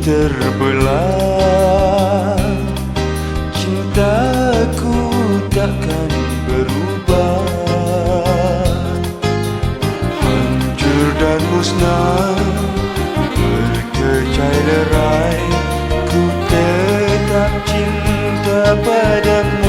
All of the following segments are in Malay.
terbelah. Cintaku takkan berubah. Hancur dan musnah Berkecai derai. Ku tetap cinta padamu.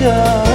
go.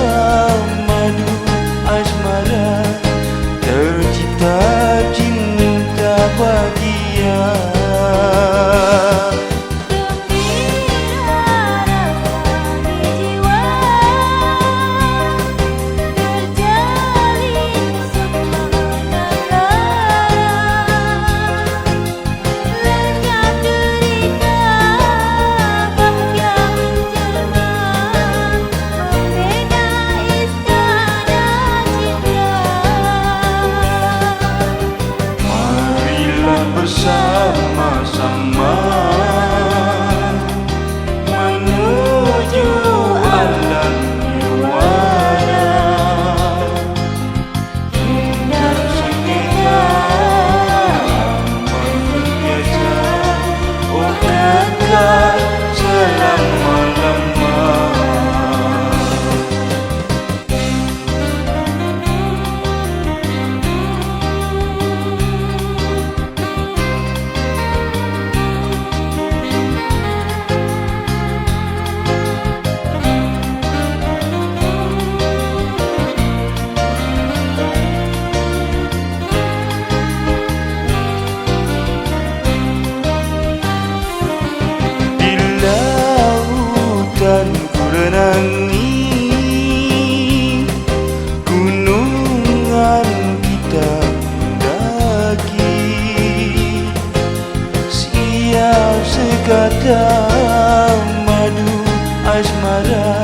menangi gunungan kita mendaki, siap sekata madu asmara.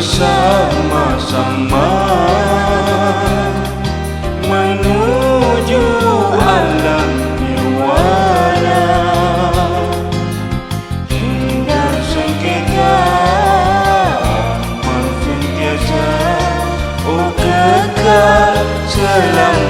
bersama-sama. Menuju alam nirwana. Hingga sengketa amal sentiasa oh kekal selamat